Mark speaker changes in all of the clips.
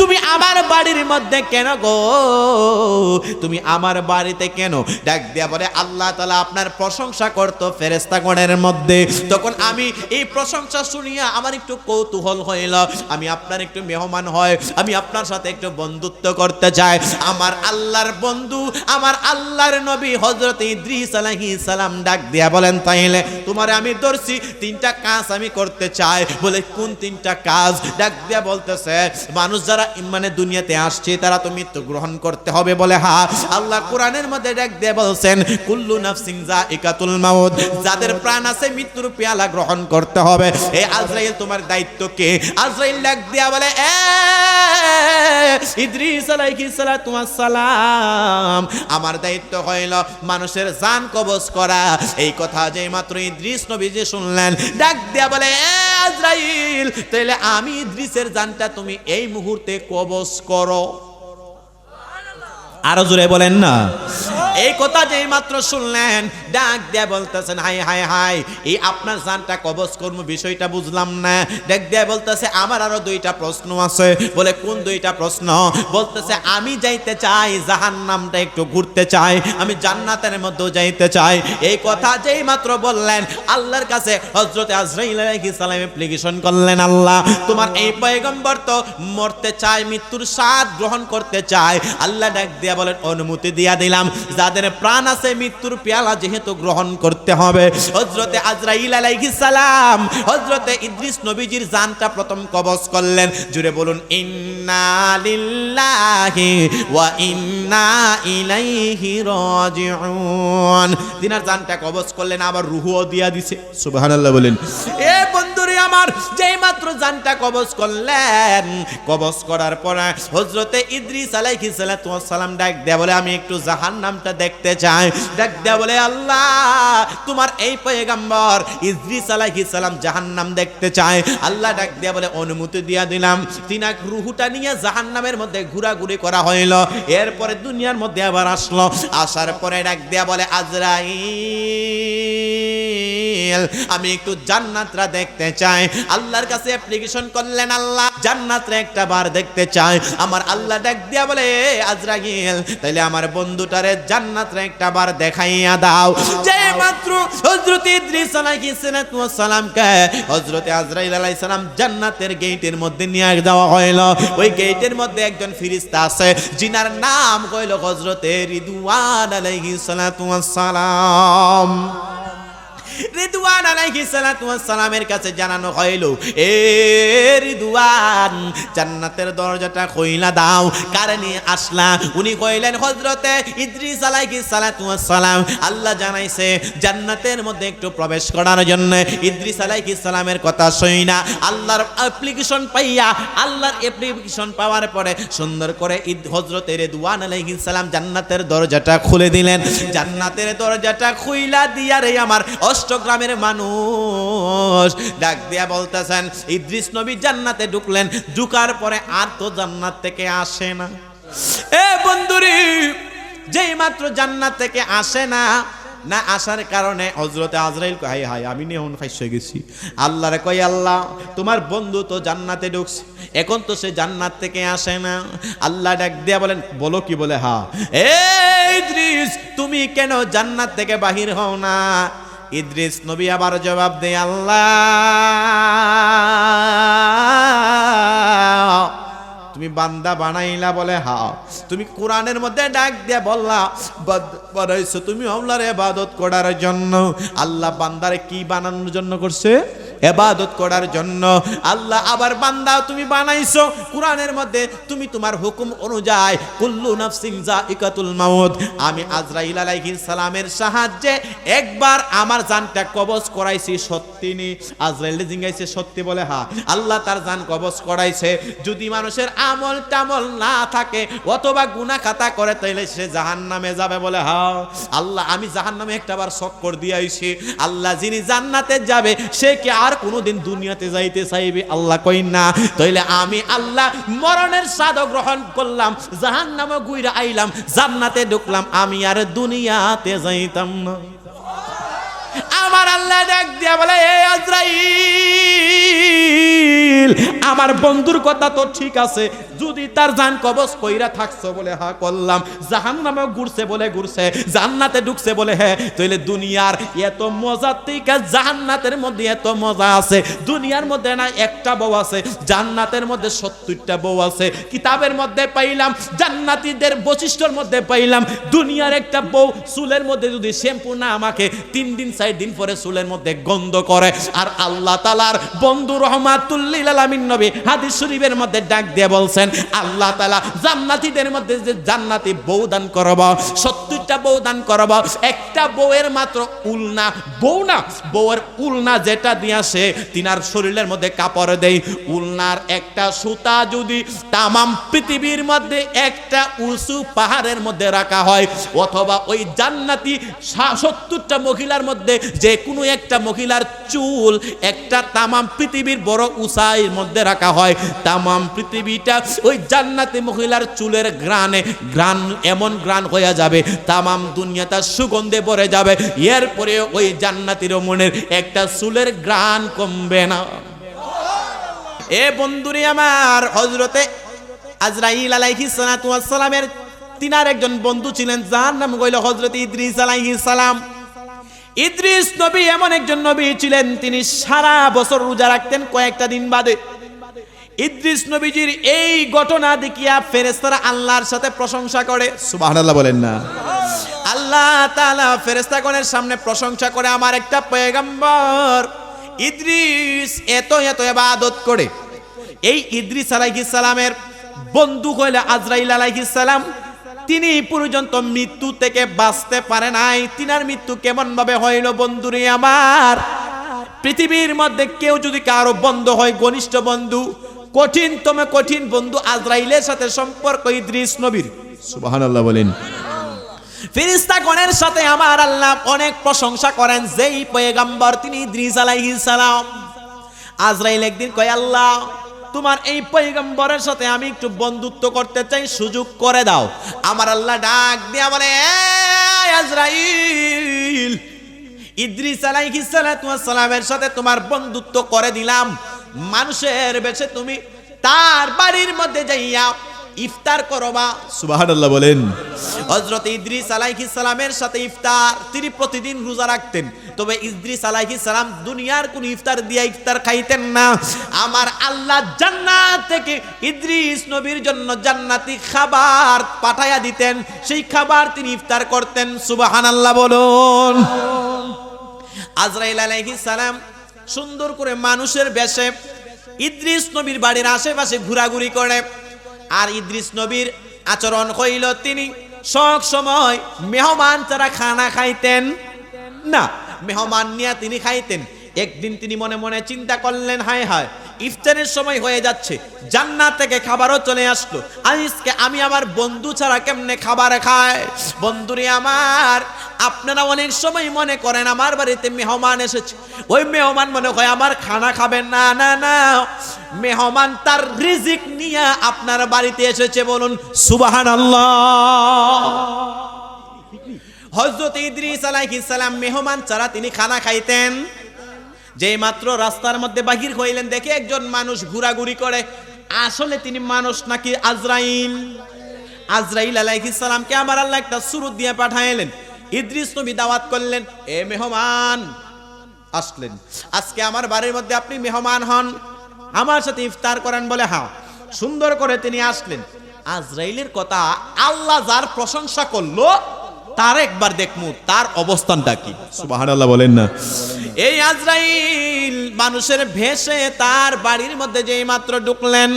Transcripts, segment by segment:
Speaker 1: তুমি আমার বাড়ির মধ্যে কেন গো? তুমি আমার বাড়িতে কেন? ডাক দিয়া বলে, আল্লাহ তালা আপনার প্রশংসা করতো ফেরেস্তাগণের মধ্যে। তখন আমি এই প্রশংসা শুনিয়া আমার একটু কৌতূহল হইল। আমি আপনার একটু মেহমান হয়, আমি আপনার সাথে একটু বন্ধুত্ব করতে চাই। আমার আল্লাহর বন্ধু, আমার আল্লাহর নবী হজরত ইদ্রিস সালাম ডাক দিয়া বলেন, তাইলে তোমার আমি ধরছি তিনটা কাজ আমি করতে চাই। বলে, কোন তিনটা কাজ? ডাক দিয়া বলতেছে, মানুষ যারা মানে দুনিয়াতে আসছে, তারা তো মৃত্যু গ্রহণ করতে হবে বলে, হা। আল্লাহ কোরআনের মধ্যে ডাক দিয়ে বলছেন, কুল্লু নাফসিন জাইকাতুল মাউত। যাদের প্রাণ আছে, মৃত্যুর পেয়ালা গ্রহণ করতে হবে। এই আজরাইল, তোমার দায়িত্ব কে? আজরাইল ডাক দিয়া বলে, এ, ইদ্রিস আলাইহিস সালাতু সালাম আমার দায়িত্ব হইল মানুষের জান কবজ করা। এই কথা যে মাত্র ইদ্রিস নবী যে শুনলেন, ডাক দিয়া বলে, এ আজরাইল তাহলে আমি ইদ্রিসের জানটা তুমি এই মুহূর্তে কবজ করো। আরও জোরে বলেন না। এই কথা যেই মাত্র শুনলেন ডাক দিয়ে বলতেছেন হাই হাই হাই এই আপনার জানটা কবজ কর্ম বিষয়টা বুঝলাম না। ডাক দিয়ে বলতেছে, আমার আরও দুইটা প্রশ্ন আছে। বলে, কোন দুইটা প্রশ্ন? বলতেছে, আমি যাইতে চাই জাহান নামটা একটু ঘুরতে চাই, আমি জান্নাতের মধ্যে যাইতে চাই। এই কথা যেই মাত্র বললেন, আল্লাহর কাছে হজরতে আজরাইল আলাইহিস অ্যাপ্লিকেশন করলেন, আল্লাহ, তোমার এই পয়গম্বর তো মরতে চায়, মৃত্যুর স্বাদ গ্রহণ করতে চায়। আল্লাহ ডাক দিয়া বলেন, অনুমতি দিয়া দিলাম। যাদের প্রাণ আছে, মৃত্যুর পেয়ালা যেহেতু গ্রহণ করতে হবে। হজরতে আজরাইল আলাইহিস সালাম হজরতে ইদ্রিস নবীজির জানটা প্রথম কবজ করলেন। জুড়ে বলুন, ইন্না লিল্লাহি ওয়া ইন্না ইলাইহি রাজিউন। তিনার জানটা কবজ করলেন, আবার রুহুও দিয়া দিছে। সুবহানাল্লাহ বলেন। এ বন্ধুরে আমার, যেই মাত্র জানটা কবজ করলেন, কবজ করার পর হজরতে ইদ্রিস আলাইহিস ওয়াস সালাম ডাক দেয়া বলে, আমি একটু জাহান নামটা দেখতে চাই। ডাক দেয়া বলে, আল্লাহ তোমার এই সালাম জাহান্নাম দেখতে চায়। আল্লাহ ডাক দেয়া বলে, অনুমতি দিয়া দিলাম। রুহুটা নিয়ে জাহান্নামের মধ্যে করা হইল। এরপরে দুনিয়ার মধ্যে আবার আসলো। আসার পরে ডাক দেয়া বলে আমি একটু জান্নাতরা দেখতে চাই। আল্লাহর কাছে অ্যাপ্লিকেশন করলেন আল্লাহ, জান্নাতরা একটা বার দেখতে চাই। আমার আল্লাহ ডাক দিয়া বলে আজরাইল, তাইলে আমার বন্ধুটারে জান্নাতরা একটা বার দেখাইয়া দাও। যে মাত্র হজরত ইদ্রিস আলাইহিস সালাতু ওয়াস সালামকে হযরত আজরাইল আলাইহিসসালাম জান্নাতের গেটের মধ্যে নিয়ে যাওয়া হইল। ওই গেটের মধ্যে একজন ফেরেশতা আছে, জিনার নাম কইল হযরত রিদওয়ান আলাইহিস সালাতু ওয়াস সালাম। রিদওয়ান আলাইহিস সালাতু ওয়াস সালামের কাছে জানানো হইল, এ রিদওয়ান, জান্নাতের দরজাটা কইলা দাও কারে নিয়ে আসলা। উনি কইলেন, হযরতে ইদ্রিস আলাইহিস সালাতু ওয়াস সালাম আল্লাহ জানাইছে, জান্নাতের মধ্যে একটু প্রবেশ করার জন্য ইদ্রিস আলাইহিস সালামের কথা শুইনা আল্লাহর অ্যাপ্লিকেশন পাইয়া, আল্লাহর অ্যাপ্লিকেশন পাওয়ার পরে সুন্দর করে ঈদ হযরতে রিদওয়ান আলাইহিস সালাম জান্নাতের দরজাটা খুলে দিলেন। জান্নাতের দরজাটা খুইলা দিয়া রে আমার অষ্টগ্রামের মানুষ। ডাক দিয়া বলতেছেন, ইদ্রিস নবী জান্নাতে ঢুকলেন, ঢুকার পরে আর তো জান্নাত থেকে আসে না। এ বন্ধুরি, যেই মাত্র জান্নাত থেকে আসে না না আসার কারণে হজরতে আজরাইল হাই হাই আমি নেহন ফাইস গেছি। আল্লাহরে কই আল্লাহ, তোমার বন্ধু তো জান্নাতে ঢুকছে, এখন তো সে জান্নাত থেকে আসে না। আল্লাহ ডাক দিয়া বলেন, বলো কি বলে, হা? ইদ্রিস, তুমি কেন জান্নাত থেকে বাহির হও না? ইদ্রিস নবী আবার জবাব দেয়, আল্লাহ, তুমি বান্দা বানাইলা বলে, হাও, তুমি কোরআনের মধ্যে ডাক দিয়া বললা বানাইছো তুমি আমলার এবাদত করার জন্য। আল্লাহ বান্দারে কি বানানোর জন্য করছে? এবাদত করার জন্য। আল্লাহ আবার বান্দা, তুমি বানাইছো। কোরআনের মধ্যে তুমি তোমার হুকুম অনুযায়ী কুল্লু নাফসিন জাইকাতুল মাউত। আমি আজরাইল আলাইহিস সালামের সাহায্যে একবার আমার জানটা কবজ করাইছি সত্যি নি। আজরাইল জিঙ্গাইছে সত্যি বলে হা আল্লাহ তার জান কবজ করাইছে। যদি মানুষের আমল টামল না থাকে, অথবা গুনাহ খাতা করে, তাইলে সে জাহান্নামে যাবে বলে হা আল্লাহ, আমি জাহান্নামে একটাবার চক্কর দিয়ে আইছি। আল্লাহ যিনি জান্নাতে যাবে, সে কি আর কোনোদিন দুনিয়াতে যাইতে চাইবে? আল্লাহ কই না। তাইলে আমি আল্লাহ মরণের স্বাদ গ্রহণ করলাম জাহান নামে গুইরা আইলাম, জান্নাতে ঢুকলাম, আমি আর দুনিয়াতে যাইতাম না। আমার আল্লাহ ডাক দিয়া বলে, এ আজরাইল আমার বন্ধুর কথা তো ঠিক আছে। যদি তার জান কবজ কইরা থাকছো বলে হা করলাম। জাহান নামে ঘুরছে বলে ঘুরছে, জান্নাতে ঢুকছে বলে হ্যাঁ তাইলে দুনিয়ার এত মজার থেকে জান্নাতের মধ্যে এত মজা আছে। দুনিয়ার মধ্যে না একটা বউ আছে, জান্নাতের মধ্যে সত্তরটা বউ আছে। কিতাবের মধ্যে পাইলাম, জান্নাতিদের বৈশিষ্ট্যর মধ্যে পাইলাম। দুনিয়ার একটা বউ চুলের মধ্যে যদি শ্যাম্পু না আমাকে তিন দিন, চার দিন পরে চুলের মধ্যে গন্ধ করে। আর আল্লাহ তালার বন্ধু রহমাতুল্লিল আলামিন নবী হাদিস শরীফের মধ্যে ডাক দিয়ে বলছেন, আল্লাহ তালা জান্নাতীদের মধ্যে যে জান্নাতি বউ দান করব, সত্তরটা বউ দান করব, একটা বউয়ের মাত্র উলনা, বউ না, বউয়ের উলনা যেটা দিয়া সে তিনার শরীরের মধ্যে কাপড় দেই উলনার একটা সুতা যদি তামাম পৃথিবীর মধ্যে একটা উঁচু পাহাড়ের মধ্যে রাখা হয়, অথবা ওই জান্নাতি সত্তরটা মহিলার মধ্যে যে কোনো একটা মহিলার চুল, একটা তামাম পৃথিবীর বড় উঁচাইয়ের মধ্যে রাখা হয়। তামাম পৃথিবীটা ওই জান্নাতি মহিলার চুলের গ্রানে গ্রান এমন গ্রান হয়ে যাবে, তামাম দুনিয়াটা সুগন্ধে ভরে যাবে। এরপরে ওই জান্নাতির মনের একটা চুলের গ্রান কমবে না। এ বন্ধুরে আমার হজরতে আজরাইল ওয়াস সালামের তিনার একজন বন্ধু ছিলেন, যার নাম হইল হজরত ইদ্রিস আলাইহিস সালাম। ইদ্রিস নবী এমন একজন নবী ছিলেন তিনি সারা বছর রোজা রাখতেন কয়েকটা দিন বাদে। ইদ্রিস নবীজির এই ঘটনা দেখিয়া ফেরেস্তারা আল্লাহর সাথে প্রশংসা করে। সুবহানাল্লাহ বলেন না। আল্লাহ তাআলা ফেরেস্তাগণের সামনে প্রশংসা করে আমার একটা পয়গম্বর। ইদ্রিস এত এত ইবাদত করে। এই ইদ্রিস আলাইহিস সালামের বন্ধু হইলে আজরাইল আলাইহিস সালাম। তিনি পর্যন্ত মৃত্যু থেকে বাঁচতে পারে নাই। তিনার মৃত্যু কেমন ভাবে হইল বন্ধুরে আমার? পৃথিবীর মধ্যে কেউ যদি কারও বন্ধ হয়, ঘনিষ্ঠ বন্ধু কঠিন কঠিনতম কঠিন বন্ধু আজরাইলের সাথে সম্পর্ক ইদ্রিস নবীর। সুবহানাল্লাহ বলেন। ফিরিস্তাগণের সাথে আমার আল্লাহ অনেক প্রশংসা করেন, যেই পয়গাম্বর তিনি ইদ্রিস আলাইহিস সালাম। আজরাইল একদিন কয়, আল্লাহ তোমার এই পৈগম্বরের সাথে আমি একটু বন্ধুত্ব করতে চাই, সুযোগ করে দাও। আমার আল্লাহ ডাক দিয়া বলে "এই আজরাইল, ইদ্রিস আলাইহিস সালাতু সালামের সাথে তোমার বন্ধুত্ব করে দিলাম। মানুষের বেশে তুমি তার বাড়ির মধ্যে যাইয়া ইফতার করবা সুবহানাল্লাহ বলেন। হযরত ইদ্রিস আলাইহিস সালামের সাথে ইফতার তিনি প্রতিদিন রোজা রাখতেন। তবে ইদ্রিস আলাইহিস সালাম দুনিয়ার কোন ইফতার দিয়া ইফতার খাইতেন না। আমার আল্লাহ জান্নাত থেকে ইদ্রিস নবীর জন্য জান্নাতি খাবার পাঠাইয়া দিতেন। সেই খাবার তিনি ইফতার করতেন। সুবহানাল্লাহ বলুন। আজরাইল আলাইহিস সালাম সুন্দর করে মানুষের বেশে ইদ্রিস নবীর বাড়ির আশেপাশে ঘোরাঘুরি করে। আর ইদ্রিস নবীর আচরণ হইল তিনি সব সময় মেহমান তারা খানা খাইতেন, না, মেহমান নিয়ে তিনি খাইতেন। একদিন তিনি মনে মনে চিন্তা করলেন, হায় হায় ইফতারের সময় হয়ে যাচ্ছে। জান্নাত থেকে খাবারও চলে আসলো। আজকে আমি আমার বন্ধু ছাড়া কেমনে খাবার খায়? বন্ধুরে আমার, আপনারা অনেক সময় মনে করেন আমার বাড়িতে মেহমান এসেছে। ওই মেহমান মনে হয় আমার খানা খাবেন না না না। মেহমান তার রিজিক নিয়ে আপনার বাড়িতে এসেছে বলুন সুবাহান হজরত ইদ্রিস আলাইহিস সালাম মেহমান ছাড়া তিনি খানা খাইতেন। যেই মাত্র রাস্তার মধ্যে বাহির হইলেন, দেখে একজন মানুষ ঘোরাঘুরি করে। আসলে তিনি মানুষ নাকি আজরাইল? আজরাইল সালামকে আমার আল্লাহ একটা সুরুত দিয়ে পাঠাইলেন। ইদ্রিস নবী দাওয়াত করলেন, এ মেহমান! আসলেন। আজকে আমার বাড়ির মধ্যে আপনি মেহমান হন। আমার সাথে ইফতার করেন বলে হ্যাঁ। সুন্দর করে তিনি আসলেন। আজরাইলের কথা আল্লাহ যার প্রশংসা করল তার একবার দেখমু তার অবস্থানটা কি? সুবহানাল্লাহ বলেন না। এই আজরাইল মানুষের ভেসে তার বাড়ির মধ্যে যেই মাত্র ঢুকলেন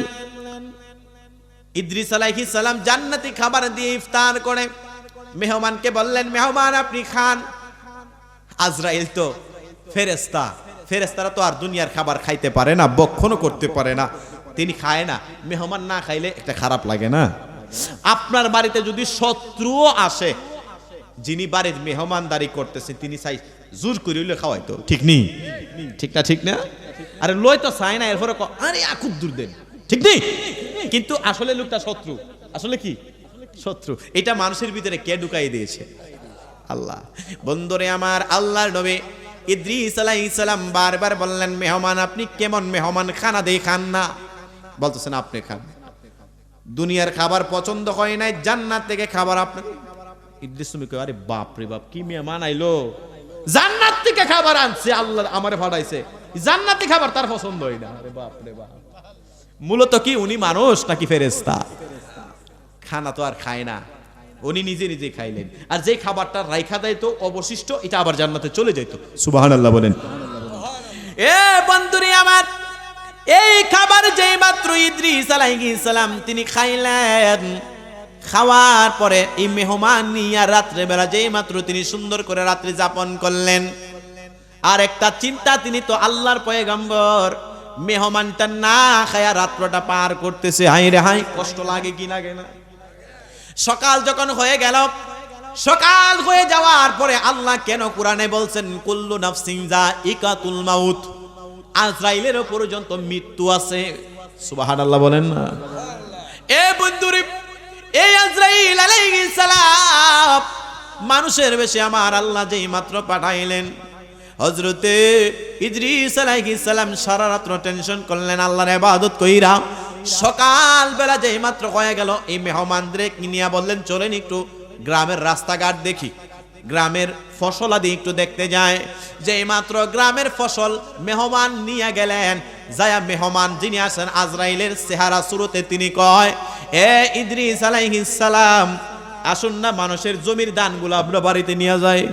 Speaker 1: ইদ্রিস আলাইহিস সালাম জান্নাতি খাবার দিয়ে ইফতার করে। মেহমানকে বললেন মেহমান আপনি খান। আজরাইল তো ফেরেস্তা ফেরেস্তারা তো আর দুনিয়ার খাবার খাইতে পারে না বক্ষণও করতে পারে না। তিনি খায় না মেহমান না খাইলে একটা খারাপ লাগে না। আপনার বাড়িতে যদি শত্রুও আসে যিনি বাড়ির মেহমানদারি করতেছে তিনি চাই জোর করে হইলে খাওয়াই তো। ঠিক নেই ঠিক না ঠিক না? আরে লই তো চাই না এরপরে আরে আকুব দূর দেন। ঠিক নেই কিন্তু আসলে লোকটা শত্রু। আসলে কি? শত্রু। এটা মানুষের ভিতরে কে ঢুকাই দিয়েছে? আল্লাহ। বন্ধুরে আমার আল্লাহর নবী ইদ্রিস আলাইহিস সালাম বারবার বললেন মেহমান আপনি কেমন মেহমান? খানা দিয়ে খান না। বলতেছেন আপনি খান। দুনিয়ার খাবার পছন্দ হয় নাই জান্নাত থেকে খাবার আপনি ইদ্রিস তুমি কই, আরে বাপ রে বাপ কি মেহমান আইলো জান্নাত থেকে খাবার আনছে আল্লাহ আমারে ফাড়াইছে জান্নাতি খাবার তার পছন্দ হয় না আরে বাপ রে বাপ। মূলত কি উনি মানুষ নাকি ফেরেস্তা খানা তো আর খায় না উনি নিজে নিজে খাইলেন। আর যে খাবারটা রাইখা দেয় তো অবশিষ্ট এটা আবার জান্নাতে চলে যেত সুবাহান আল্লাহ বলেন। এ বন্ধুরি আমার এই খাবার যেই মাত্র ইদ্রিস আলাইহিস সালাম তিনি খাইলেন খাওয়ার পরে এই মেহমান নিয়ে রাত্রে বেলা যেই মাত্র তিনি সুন্দর করে রাত্রি যাপন করলেন। আর একটা চিন্তা, তিনি তো আল্লাহর পয়গম্বর। মেহমানটা না খায়া রাত্রটা পার করতেছে। হাই রে হাই কষ্ট লাগে কি লাগে না? সকাল যখন হয়ে গেল, সকাল হয়ে যাওয়ার পরে আল্লাহ কেন কোরআনে বলছেন, কুল্লু নাফসিং যা ইকাতুল মাউত আজরাইলেরও পর্যন্ত মৃত্যু আছে। সুবহানাল্লাহ বলেন না। এ বন্ধুরে এই আজরাইল আলাইহিস সালাম, মানুষের বেশে আমার আল্লাহ যেই মাত্র পাঠাইলেন। হজরতে ইদ্রিস আলাইহিস সালাম সারা রাত্র টেনশন করলেন, আল্লাহর ইবাদত কইরা। সকাল বেলা যেই মাত্র কয়ে গেল, এই মেহমানদের নিয়ে বললেন, চলেন একটু গ্রামের রাস্তাঘাট দেখি। গ্রামের ফসল আদি একটু দেখতে যায়। যে মাত্র গ্রামের ফসল মেহমান নিয়ে গেলেন, যায়া মেহমান যিনি আসেন আজরাইলের চেহারা শুরুতে তিনি কয়, এ ইদ্রিস সালাম, আসুন না মানুষের জমির দানগুলো আপনার বাড়িতে নিয়ে যায়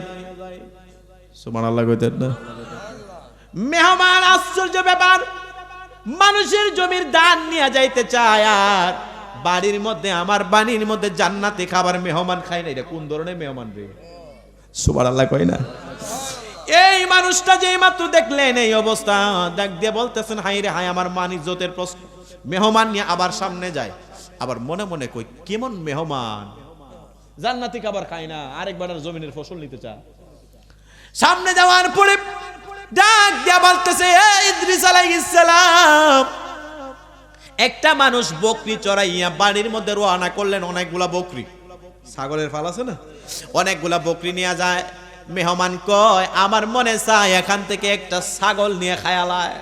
Speaker 1: সুবহানাল্লাহ কইতেন না। মেহমান, আশ্চর্য ব্যাপার, মানুষের জমির দান নিয়ে যাইতে চায় আর বাড়ির মধ্যে, আমার বাড়ির মধ্যে জান্নাতে খাবার মেহমান খায় না, এটা কোন ধরনের মেহমান রে? সুবার আল্লাহ না? এই মানুষটা যে মাত্র দেখলেন এই অবস্থা দেখ দিয়ে বলতেছেন হাই রে হাই আমার মান ইজ্জতের প্রশ্ন। মেহমান নিয়ে আবার সামনে যায়। আবার মনে মনে কই, কেমন মেহমান? জান্নাতি খাবার খায় না, আরেকবার আর জমিনের ফসল নিতে চায়। সামনে যাওয়ার পরে ডাক দিয়া বলতেছে, "এ ইদ্রিস আলাইহিস সালাম, একটা মানুষ বকরি চড়াইয়া বাড়ির মধ্যে রওনা করলেন অনেকগুলা বকরি। ছাগলের ফাল আছে না? অনেকগুলা বকরি নিয়ে যায়। মেহমান কয় আমার মনে চায় এখান থেকে একটা ছাগল নিয়ে খায়ালায়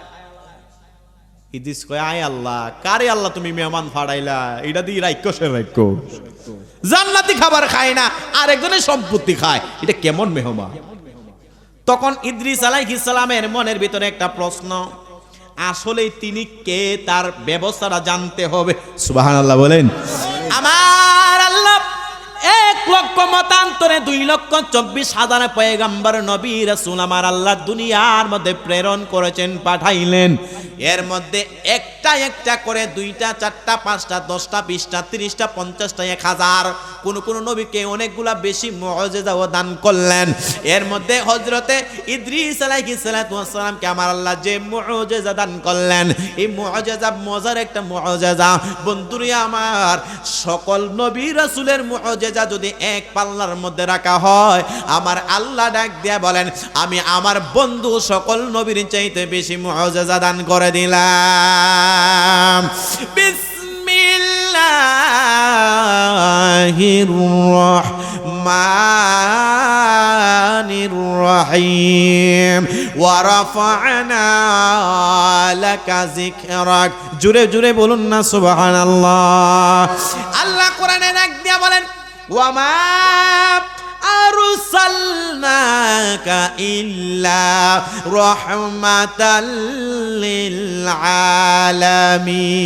Speaker 1: ইদিস কয় আয় আল্লাহ কারে আল্লাহ তুমি মেহমান ফাড়াইলা? এটা দিয়ে রাইক্য সে রাইক্য জান্নাতি খাবার খায় না আর একজনের সম্পত্তি খায়। এটা কেমন মেহমান? তখন ইদ্রিস আলাইহিস সালামের মনের ভিতরে একটা প্রশ্ন আসলে তিনি কে? তার ব্যবস্থাটা জানতে হবে। সুবহানাল্লাহ বলেন। আমার আল্লাহ এক লক্ষ মতান্তরে দুই লক্ষ চব্বিশ হাজার পয়গাম্বর নবী রাসূল আল্লাহ দুনিয়ার মধ্যে প্রেরণ করেছেন, পাঠাইলেন। এর মধ্যে একটা একটা করে দুইটা, চারটা, পাঁচটা, দশটা, বিশটা, তিরিশটা, পঞ্চাশটা, এক হাজার। কোন কোন নবীকে অনেকগুলা বেশি মজেদাও দান করলেন। এর মধ্যে হজরতে ইদ্রিস ওয়াসসালামকে আমার আল্লাহ যে মুআজিজা দান করলেন, এই মুআজিজা মজার একটা মুআজিজা বন্ধুরে আমার, সকল নবী রাসূলের মুআজিজা যদি এক পাল্লার মধ্যে রাখা হয়, আমার আল্লাহ ডাক দিয়া বলেন, আমি আমার বন্ধু সকল নবীর চাইতে বেশি মুআজিজা দান করে দিলাম। বিসমিল্লাহির রহমানির রহিম ওয়ারাফা'না লাকা যিকরাক জুরে জুরে বলুন না সুবহানাল্লাহ আল্লাহ কোরআনে ডাক দিয়া বলেন ওয়ামা আরসালনাকা ইল্লা রাহমাতাল লিল আলামিন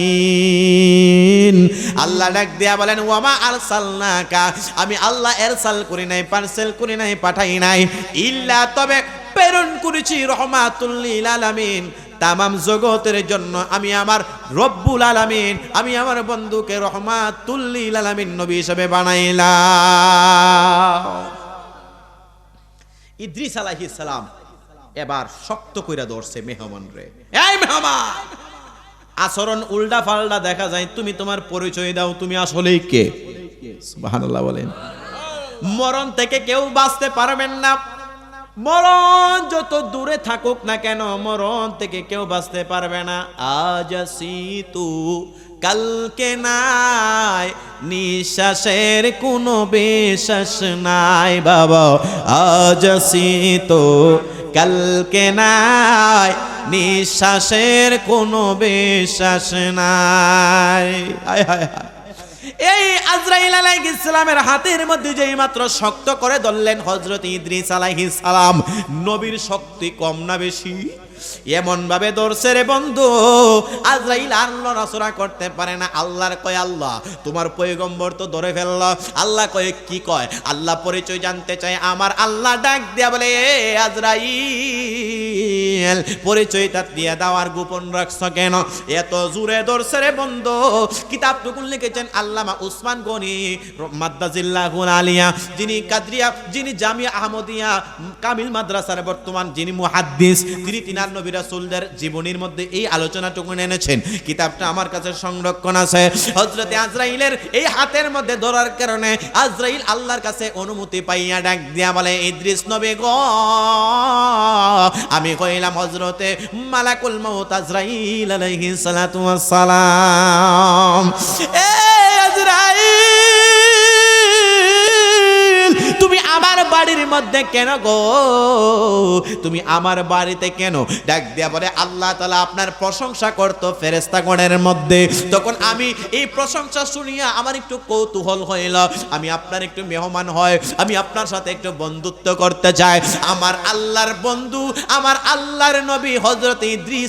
Speaker 1: আল্লাহ ডাক দিয়া বলেন, ওয়ামা আরসালনাকা? আমি আল্লাহ এরসাল করি নাই, পার্সেল করি নাই, পাঠাই নাই। ইল্লা তবে প্রেরণ করেছি রহমাতুল লিল আলামিন। তামাম জগতের জন্য আমি আমার রব্বুল আলামিন, আমি আমার বন্ধুকে রহমাতুল্লিল আলামিন নবী হিসেবে বানাইলাম। ইদ্রিস আলাইহিস সালাম এবার শক্ত কইরা ধরছে, মেহমান রে। এই মেহমান! আচরণ উল্টা পাল্টা দেখা যায়, তুমি তোমার পরিচয় দাও, তুমি আসলেই কে? বলেন। মরণ থেকে কেউ বাঁচতে পারবেন না। মরণ যত দূরে থাকুক না কেন, মরণ থেকে কেউ বাঁচতে পারবে না। আজ তু, কালকে নাই, নিঃশ্বাসের কোনো বিশ্বাস নাই বাবা। আজ তো, কালকে নাই, নিঃশ্বাসের কোনো বিশ্বাস নাই। হায় হায় হায়। এই আজরাইল আলাইহিস সালামের হাতের মধ্যে যেই মাত্র শক্ত করে ধরলেন হযরত ইদ্রিস আলাইহিস সালাম, নবীর শক্তি কম না বেশি। এমন ভাবে ধরছে রে বন্ধু, আজরাইল আর নড়াচড়া করতে পারে না। আল্লাহর কয়, আল্লাহ, তোমার পয়গম্বর তো ধরে ফেলল। আল্লাহ কয়, কি কয়? আল্লাহ পরিচয় জানতে চায়। আমার আল্লাহ ডাক দিয়া বলে, "এ আজরাইল পরিচয়টা দিয়ে দেওয়ার গোপন রাখছ কেন? এত জুড়ে ধরছে বন্ধু কিতাবটুকু লিখেছেন আল্লামা উসমান গনি মাদ্দাজিল্লাহুল আলিয়া। যিনি কাদরিয়া, যিনি জামিয়া আহমদিয়া, কামিল মাদ্রাসার বর্তমান যিনি মুহাদ্দিস, তিনি তিনার নবী রাসূলদের জীবনীর মধ্যে এই আলোচনাটুকু এনেছেন। কিতাবটা আমার কাছে সংরক্ষণ আছে। হযরতে আজরাইলের এই হাতের মধ্যে ধরার কারণে আজরাইল আল্লাহর কাছে অনুমতি পাইয়া ডাক দিয়া বলে, ইদ্রিস নবী গো, আমি কইলাম হযরতে মালাকুল মহতাজ আজরাইল আলাইহিস সালাতু ওয়াস সালাম এ বাড়ির মধ্যে কেন গো? তুমি আমার বাড়িতে কেন? ডাক দিয়া বলে, আল্লাহ তালা আপনার প্রশংসা করতো ফেরেস্তাগণের মধ্যে। তখন আমি এই প্রশংসা শুনিয়া আমার একটু কৌতূহল হইল। আমি আপনার একটু মেহমান হয়, আমি আপনার সাথে একটু বন্ধুত্ব করতে চাই। আমার আল্লাহর বন্ধু, আমার আল্লাহর নবী হজরত ইদ্রিস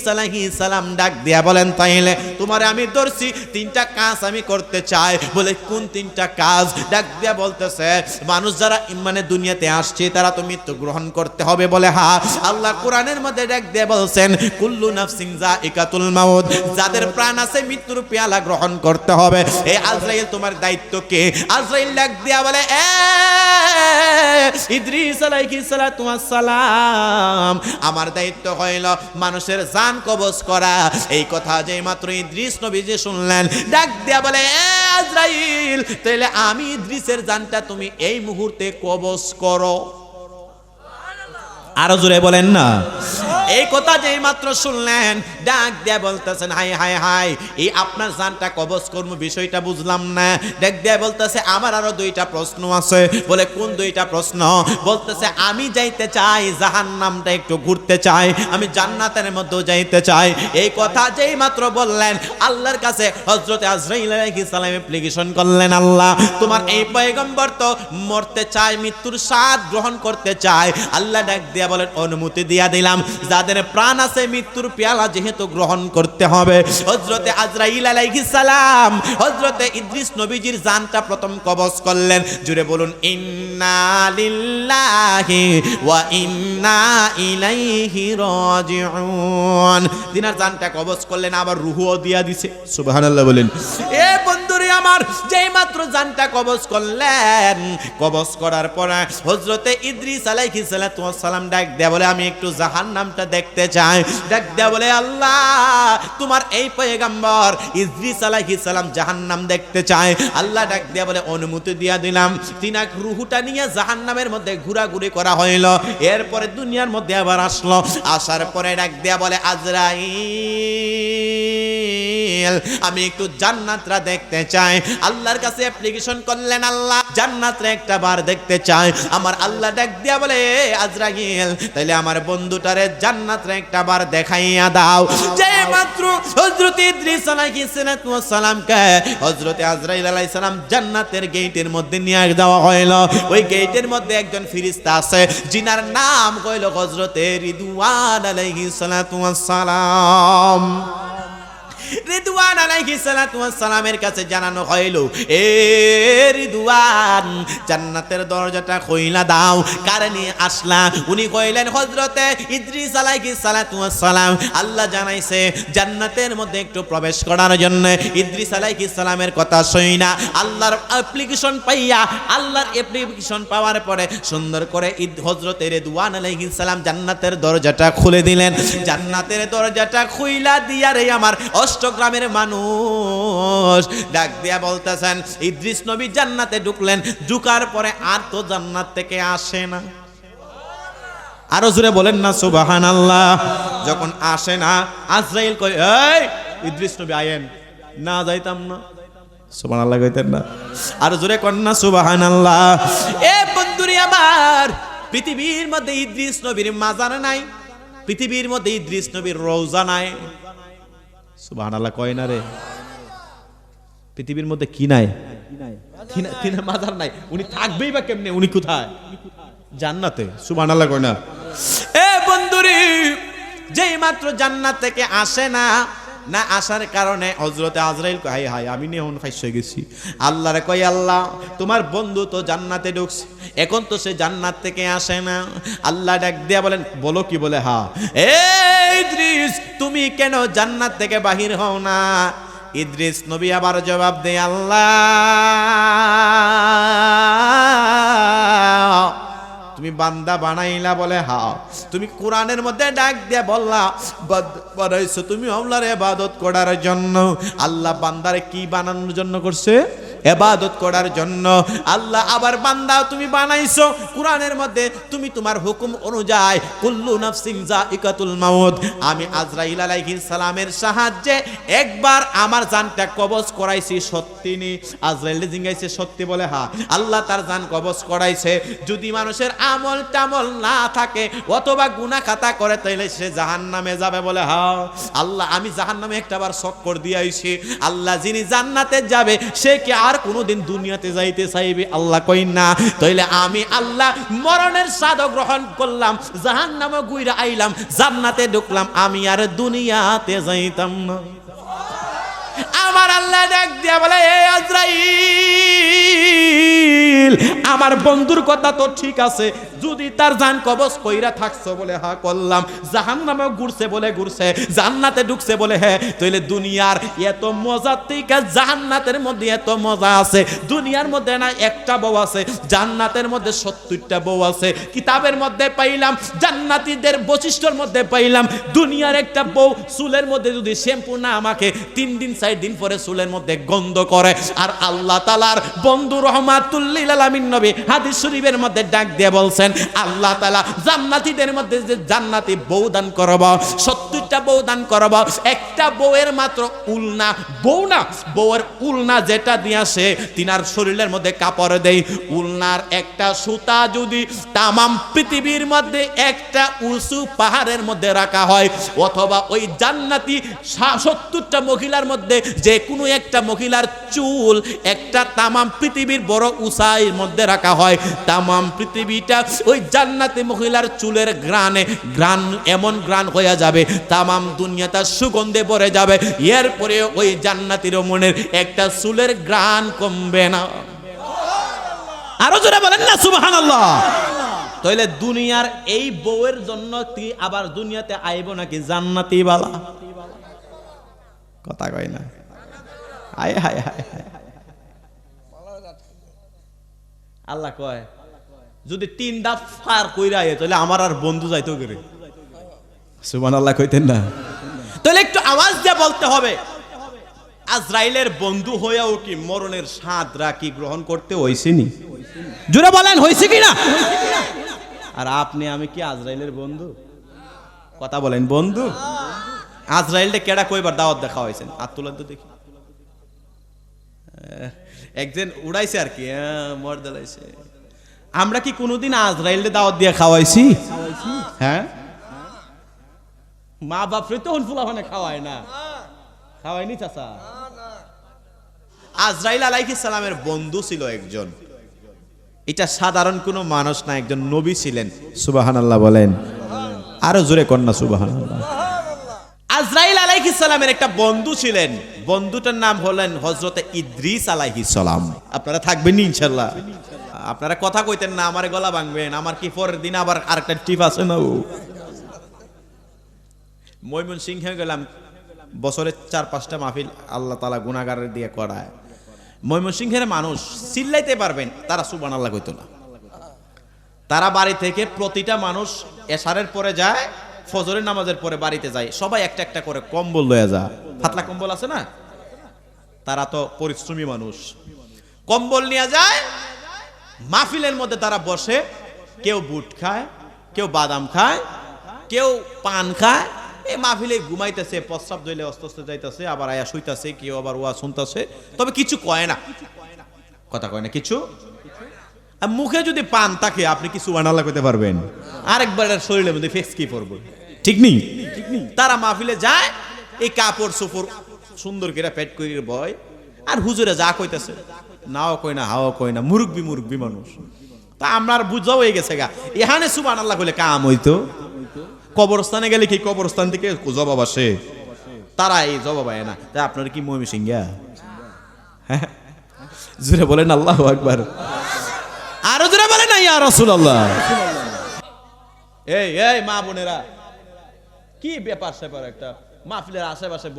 Speaker 1: সালাম ডাক দিয়া বলেন, তাইলে তোমার আমি ধরছি, তিনটা কাজ আমি করতে চাই। বলে, কোন তিনটা কাজ? ডাক দিয়া বলতেছে, মানুষ যারা মানে দুনিয়াতে আসছে, তারা তো মৃত্যু গ্রহণ করতে হবে বলে, হা, আল্লাহ কোরআনের মধ্যে ডাক দিয়ে বলছেন, কুল্লু নাফসিন জাইকাতুল মাউত যাদের প্রাণ আছে মৃত্যুর পেয়ালা গ্রহণ করতে হবে। এই আজরাইল, তোমার দায়িত্ব কে? আজরাইল ডাক দিয়া বলে, এ, ইদ্রিস আলাইহিস সালাতু সালাম আমার দায়িত্ব হইল মানুষের জান কবজ করা। এই কথা যে মাত্র ইদ্রিস নবী যে শুনলেন, ডাক দিয়া বলে, এ আজরাইল তাহলে আমি ইদ্রিসের জানটা তুমি এই মুহূর্তে কবজ করো। আরও জোরে বলেন না। এই কথা যেই মাত্র শুনলেন, ডাক দিয়ে বলতেছেন, হাই হাই হাই, এই আপনার জানটা কবজ কর্ম বিষয়টা বুঝলাম না। ডাক দিয়ে বলতেছে, আমার আরও দুইটা প্রশ্ন আছে। বলে, কোন দুইটা প্রশ্ন? বলতেছে, আমি যাইতে চাই জাহান নামটা একটু ঘুরতে চাই, আমি জান্নাতের মধ্যে যাইতে চাই। এই কথা যেই মাত্র বললেন, আল্লাহর কাছে হজরতে আজরাইল আলাইহিস অ্যাপ্লিকেশন করলেন, আল্লাহ, তোমার এই পয়গম্বর তো মরতে চায়, মৃত্যুর স্বাদ গ্রহণ করতে চায়। আল্লাহ ডাক দিয়া বলেন, অনুমতি দিয়া দিলাম। যাদের প্রাণ আছে, মৃত্যুর পেয়ালা যেহেতু গ্রহণ করতে হবে। হজরতে আজরাইল আলাইহিস সালাম হজরতে ইদ্রিস নবীজির জানটা প্রথম কবজ করলেন। জুড়ে বলুন, ইন্না লিল্লাহি ওয়া ইন্না ইলাইহি রাজিউন। তিনার জানটা কবজ করলেন, আবার রুহুও দিয়া দিছে। সুবহানাল্লাহ বলেন। এ বন্ধুরে আমার, যেই মাত্র জানটা কবজ করলেন, কবজ করার পর হজরতে ইদ্রিস আলাইহিস সালাম ডাক দেয়া বলে, আমি একটু জাহান নামটা দেখতে চাই দেখতে বলে, আল্লাহ, তোমার এই পয়গাম্বর ইদ্রিস আলাইহিস সালাম জাহান্নাম দেখতে চায়। আল্লাহ ডাক দিয়া বলে, অনুমতি দিয়া দিলাম। তিনাক রুহুটা নিয়ে জাহান্নামের মধ্যে ঘোরাঘুরি করা হইল। এরপরে দুনিয়ার মধ্যে আবার আসলো। আসার পরে ডাক দেয়া বলে, আজরাইল আমি একটু জান্নাতরা দেখতে চাই। আল্লাহর কাছে অ্যাপ্লিকেশন করলেন আল্লাহ, জান্নাতরা একটা বার দেখতে চাই। আমার আল্লাহ ডাক দিয়া বলে আজরাইল তাইলে আমার বন্ধুটারে জান্নাতরা একটা বার দেখাইয়া দাও। যে মাত্র হযরত ইদ্রিস আলাইহিস সালাতু ওয়াস হযরত আজরাইল আলাইহিস সালাম জান্নাতের গেটের মধ্যে নিয়ে দেওয়া হইল। ওই গেটের মধ্যে একজন ফেরেশতা আছে, জিনার নাম কইল হযরতে রিদওয়ান আলাইহিস সালাতু ওয়াস সালাম। রিদওয়ান আলাইহিস সালাতু সালামের কাছে জানানো হইল, এ রিদওয়ান, জান্নাতের দরজাটা কইলা দাও। কারে নিয়ে আসলা? উনি কইলেন, হযরতে ইদ্রিস আলাইহিস সালাতু সালাম। আল্লাহ জানাইছে, জান্নাতের মধ্যে একটু প্রবেশ করার জন্য ইদ্রিস আলাইহিস সালামের কথা শুইনা আল্লাহর অ্যাপ্লিকেশন পাইয়া, আল্লাহর অ্যাপ্লিকেশন পাওয়ার পরে সুন্দর করে ঈদ হযরতে রিদওয়ান আলাইহিস সালাম জান্নাতের দরজাটা খুলে দিলেন। জান্নাতের দরজাটা খুইলা দিয়া রে আমার অষ্টগ্রামের মানুষ। ডাক দিয়া বলতেছেন, ইদ্রিস নবী জান্নাতে ঢুকলেন, ঢুকার পরে আর তো জান্নাত থেকে আসে না। আরও জোরে বলেন না সুবাহান আল্লাহ যখন আসে না, আজরাইল কই এই, ইদ্রিস নবী, আয়েন। না, যাইতাম না। সুবাহান আল্লাহ কইতেন না। আর জোরে কন না সুবাহান আল্লাহ এ বন্ধুরি আমার, পৃথিবীর মধ্যে ইদ্রিস নবীর মাজার নাই, পৃথিবীর মধ্যে ইদ্রিস নবীর রোজা নাই। সুবহানাল্লাহ, কয় না রে? পৃথিবীর মধ্যে কি নাই? তিনা- তিনা মাজার নাই? উনি থাকবেই বা কেমনে? উনি কোথায়? জান্নাতে। সুবাহ কয় না? এ বন্ধুরি যেই মাত্র জান্নাত থেকে আসে না না আসার কারণে হজরতে আজরাইল হাই হাই আমি নিয়ে হন ফাইস গেছি। আল্লাহরে কই আল্লাহ, তোমার বন্ধু তো জান্নাতে ঢুকছে। এখন তো সে জান্নাত থেকে আসে না। আল্লাহ ডাক দিয়া বলেন, বলো কি বলে, হা। এই তুমি কেন জান্নাত থেকে বাহির হও না? ইদ্রিস নবী আবার জবাব দেয়, আল্লাহ। তুমি বান্দা বানাইলা বলে, হা। তুমি কোরআনের মধ্যে ডাক দিয়া বললা বানাইছো তুমি আল্লাহর এবাদত করার জন্য। আল্লাহ বান্দারে কি বানানোর জন্য করছে? এবাদত করার জন্য। আল্লাহ আবার বান্দা তুমি বানাইছো, কোরআনের মধ্যে তুমি তোমার হুকুম অনুযায়ী, কুল্লু নাফসিন জাইকাতুল মাউত। আমি আজরাইল আলাইহিস সালামের সাহায্যে একবার আমার জানটা কবজ করাইছি সত্যি নি। আজরাইল জিঙ্গাইছে সত্যি বলে, হা। আল্লাহ তার জান কবজ করাইছে। যদি মানুষের আমল টামল না থাকে, অথবা গুনাহ খাতা করে, তাইলে সে জাহান্নামে যাবে বলে হা আল্লাহ, আমি জাহান জাহান্নামে একটাবার চক্কর দিয়ে আইছি। আল্লাহ যিনি জান্নাতে যাবে, সে কি আর কোনোদিন দুনিয়াতে যাইতে চাইবে? আল্লাহ কই না। তাইলে আমি আল্লাহ মরণের স্বাদ গ্রহণ করলাম, জাহান্নামে গুইরা আইলাম, জান্নাতে ঢুকলাম, আমি আর দুনিয়াতে যাইতাম না। আমার আল্লাহ ডাক দিয়া বলে, এ আজরাইল আমার বন্ধুর কথা তো ঠিক আছে। যদি তার জান কবজ কইরা থাকছো বলে, হা, করলাম। জাহান নামে ঘুরছে বলে ঘুরছে, জান্নাতে ঢুকছে বলে হ্যাঁ তাইলে দুনিয়ার এত মজা থেকে জান্নাতের মধ্যে এত মজা আছে। দুনিয়ার মধ্যে না একটা বউ আছে, জান্নাতের মধ্যে সত্তরটা বউ আছে। কিতাবের মধ্যে পাইলাম, জান্নাতিদের বৈশিষ্ট্যর মধ্যে পাইলাম। দুনিয়ার একটা বউ চুলের মধ্যে যদি শ্যাম্পু না আমাকে তিন দিন, চার দিন পরে চুলের মধ্যে গন্ধ করে। আর আল্লাহ তালার বন্ধু রহমাতুল্লিল আলামিন নবী হাদিস শরীফের মধ্যে ডাক দিয়ে বলছেন, আল্লাহ তালা জান্নাতীদের মধ্যে যে জান্নাতি বউ দান করব, সত্তরটা বউ দান করব, একটা বউয়ের মাত্র উলনা, বউ না, বউয়ের উলনা যেটা দিয়ে আসে তিনার শরীরের মধ্যে কাপড় দেই উলনার একটা সুতা যদি তামাম পৃথিবীর মধ্যে একটা উঁচু পাহাড়ের মধ্যে রাখা হয়, অথবা ওই জান্নাতি সত্তরটা মহিলার মধ্যে যে কোনো একটা মহিলার চুল, একটা তামাম পৃথিবীর বড় উঁচাইয়ের মধ্যে রাখা হয়। তামাম পৃথিবীটা ওই জান্নাতি মহিলার চুলের গ্রানে গ্রান এমন গ্রান হয়ে যাবে তামাম দুনিয়াটা সুগন্ধে পড়ে যাবে। এরপরে ওই জান্নাতির মনের একটা চুলের গ্রান কমবে না। আরও জোরে বলেন না সুবহানাল্লাহ। তাইলে দুনিয়ার এই বউয়ের জন্য তুই আবার দুনিয়াতে আইব নাকি জান্নাতি বালা? কথা কয় না। আয় হায় হায় হায়। আল্লাহ কয় যদি তিন দাপ ফার কইরা আয় তাহলে আমার আর বন্ধু যাইতো করে সুবান আল্লাহ কইতেন না। তাহলে একটু আওয়াজ দিয়ে বলতে হবে। আজরাইলের বন্ধু হয়েও কি মরণের স্বাদ রাখি গ্রহণ করতে হইছেনি জোরে বলেন হয়েছে কি না আর আপনি আমি কি আজরাইলের বন্ধু? কথা বলেন বন্ধু? আজরাইলটা কেডা কইবার দাওয়াত দেখা হয়েছেন আর তোলার তো দেখি। একজন উড়াইছে আর কি মর দালাইছে। আমরা কি কোনোদিন আজরাইলে দাওয়াত দিয়ে খাওয়াইছি? হ্যাঁ? মা বাপরে তো ফুলা মানে খাওয়ায় না। খাওয়ায়নি চাচা? আজরাইল আলাইহিস সালামের বন্ধু ছিল একজন। এটা সাধারণ কোনো মানুষ না, একজন নবী ছিলেন। সুবাহান আল্লাহ বলেন। আরও জোরে কন্যা সুবাহান আজরাইল আলাইহিস সালামের একটা বন্ধু ছিলেন। বন্ধুটার নাম হলেন হজরতে ইদ্রিস আলাইহিস সালাম। আপনারা থাকবেন ইনশাল্লাহ আপনারা কথা কইতেন না, আমার গলা ভাঙবেন। আমার কি পরের দিন আবার আরেকটা টিপ আছে না ও? ময়মন সিংহে গেলাম, বছরে চার পাঁচটা মাহফিল আল্লাহ তালা গুনাগারের দিয়ে করায়। ময়মনসিংহের মানুষ চিল্লাইতে পারবেন, তারা সুবান আল্লাহ কইতো না। তারা বাড়ি থেকে প্রতিটা মানুষ এশারের পরে যায় ফজরের নামাজের পরে বাড়িতে যায়, সবাই একটা একটা করে কম্বল লয়ে যা ফাতলা কম্বল আছে না? তারা তো পরিশ্রমী মানুষ। কম্বল নিয়ে যায়, মাহফিলের মধ্যে তারা বসে, কেউ বুট খায়, কেউ বাদাম খায়, কেউ পান খায়। এই মাহফিলে ঘুমাইতেছে, প্রস্রাব দইলে অস্ত যাইতেছে, আবার আয়া শুইতাছে, কেউ আবার ওয়া শুনতেছে। তবে কিছু কয় না। কথা কয় না, কিছু? আর মুখে যদি পান থাকে আপনি কিছু আনালা করতে পারবেন? আরেকবার শরীরের মধ্যে ফেক্স কি পড়ব ঠিক নেই। তারা মাহফিলে যায় এই কাপড় চোপড় সুন্দর করে পেট করে বয় আর হুজুরে যা কইতেছে নাও কই না হাও কই না মুরব্বি মুরব্বি মানুষ। তা আমার বুঝাও হয়ে গেছে গা। এখানে সুবান আল্লাহ কইলে কাম হইতো। কবরস্থানে গেলে কি কবরস্থান থেকে জবাব আসে? তারা এই জবাব আয় না। তা আপনার কি মমি সিংহা হ্যাঁ। জুড়ে বলেন আল্লাহ আকবার। না ইয়া রাসূলুল্লাহ। এই এই মা বোনেরা, কি ব্যাপার একটা? মাহফিলের আশেপাশে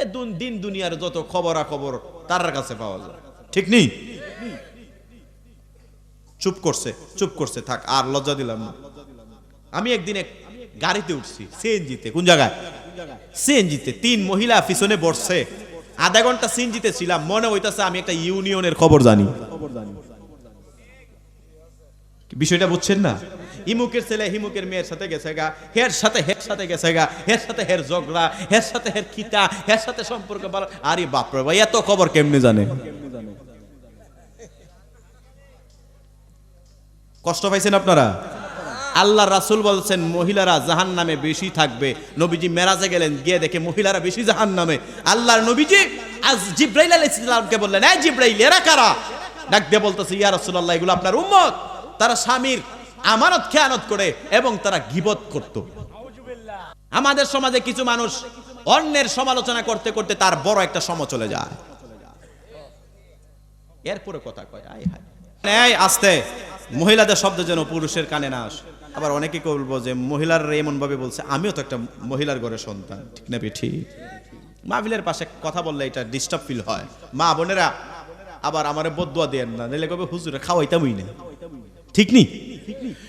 Speaker 1: এ দুন দিন দুনিয়ার যত খবরা খবর তার কাছে পাওয়া যায়। ঠিক নেই? চুপ করছে চুপ করছে, থাক, আর লজ্জা দিলাম না। আমি একদিন এক গাড়িতে উঠছি, সিএনজিতে, কোন জায়গায়? সিএনজিতে, তিন মহিলা পিছনে বসছে। আধা ঘণ্টা সিএনজিতে ছিলাম, মনে হইতাছে আমি একটা ইউনিয়নের খবর জানি। বিষয়টা বুঝছেন না? ইমুকের ছেলে হিমুকের মেয়ের সাথে গেছে গা, হের সাথে হের সাথে গেছে গা, হের সাথে হের ঝগড়া, হের সাথে হের খিতা, হের সাথে সম্পর্ক ভালো। আরে বাপরে ভাই, এত খবর কেমনে জানে? কষ্ট পাইছেন আপনারা? আল্লাহ রাসুল বলছেন, মহিলারা জাহান নামে বেশি থাকবে। নবীজি মেরাজে গেলেন, গিয়ে দেখে মহিলারা বেশি জাহান নামে আল্লাহর নবীজি আজ জিব্রাইল আলাইহিস সালামকে বললেন, এই জিব্রাইল, এরা কারা? ডাক দিয়ে বলতেছে, ইয়া রাসূলুল্লাহ, এগুলো আপনার উম্মত। তারা স্বামীর আমানত খেয়ানত করে এবং তারা গিবত করত। আমাদের সমাজে কিছু মানুষ অন্যের সমালোচনা করতে করতে তার বড় একটা সম চলে যায়। এরপরে কথা কয়, আয় আস্তে, মহিলাদের শব্দ যেন পুরুষের কানে না আসে। আবার অনেকে বলব যে মহিলার এমন ভাবে বলছে, আমিও তো একটা মহিলার ঘরে সন্তান। ঠিক না ঠিক। মাহফিলের পাশে কথা বললে এটা ডিস্টার্ব ফিল হয়। মা বোনেরা আবার আমারে বদুয়া দেন না নিলে কবে হুজুরে খাওয়াইতামই না। ঠিক নি